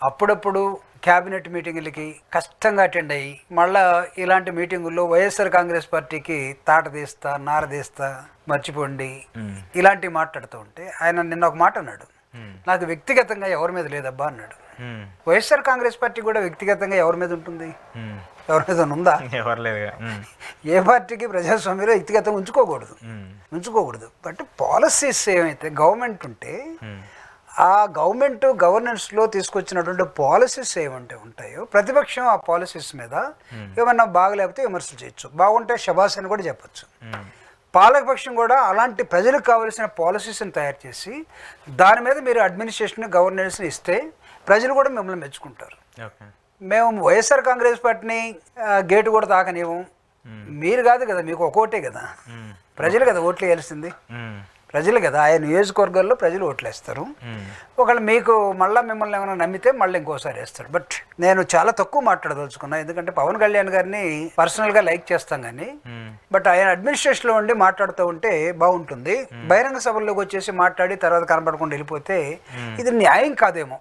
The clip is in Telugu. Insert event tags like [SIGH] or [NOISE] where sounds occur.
అప్పుడప్పుడు క్యాబినెట్ మీటింగులకి కష్టంగా అటెండ్ అయ్యి మళ్ళా ఇలాంటి మీటింగుల్లో వైఎస్ఆర్ కాంగ్రెస్ పార్టీకి తాట తీస్తా నార తీస్తా మర్చిపోండి ఇలాంటివి మాట్లాడుతూ ఉంటే ఆయన నిన్న ఒక మాట అన్నాడు. నాకు వ్యక్తిగతంగా ఎవరి మీద లేదబ్బా అన్నాడు. వైఎస్ఆర్ కాంగ్రెస్ పార్టీ కూడా వ్యక్తిగతంగా ఎవరి మీద ఉంటుంది. ఎవరి మీద ఉందా? [LAUGHS] ఎవరు ఉమ్, ఏ పార్టీకి ప్రజాస్వామ్యంలో వ్యక్తిగతంగా ఉంచుకోకూడదు. ఉంచుకోకూడదు. బట్ పాలసీస్ ఏమైతే గవర్నమెంట్ ఉంటే ఆ గవర్నమెంట్ గవర్నెన్స్లో తీసుకొచ్చినటువంటి పాలసీస్ ఏమంటే ఉంటాయో ప్రతిపక్షం ఆ పాలసీస్ మీద ఏమన్నా బాగలేకపోతే విమర్శలు చేయొచ్చు. బాగుంటే శబాస్ అని కూడా చెప్పొచ్చు. పాలకపక్షం కూడా అలాంటి ప్రజలకు కావలసిన పాలసీస్ని తయారు చేసి దాని మీద మీరు అడ్మినిస్ట్రేషన్ గవర్నెన్స్ని ఇస్తే ప్రజలు కూడా మిమ్మల్ని మెచ్చుకుంటారు. మేము వైఎస్ఆర్ కాంగ్రెస్ పార్టీని గేటు కూడా తాకనివ్వం. మీరు కాదు కదా మీకు ఒక్కోటే కదా. ప్రజలు కదా ఓట్లు వేయాల్సింది. ప్రజలు కదా ఆయా నియోజకవర్గాల్లో ప్రజలు ఓట్లు వేస్తారు ఉమ్, ఒకవేళ మీకు మళ్ళీ మిమ్మల్ని ఏమైనా నమ్మితే మళ్ళీ ఇంకోసారి వేస్తాడు బట్ నేను చాలా తక్కువ మాట్లాడదలుచుకున్నా. ఎందుకంటే పవన్ కళ్యాణ్ గారిని పర్సనల్గా లైక్ చేస్తాం కానీ ఉమ్, బట్ ఆయన అడ్మినిస్ట్రేషన్లో ఉండి మాట్లాడుతూ ఉంటే బాగుంటుంది. బహిరంగ సభల్లోకి వచ్చేసి మాట్లాడి తర్వాత కనపడకుండా వెళ్ళిపోతే ఇది న్యాయం కాదేమో.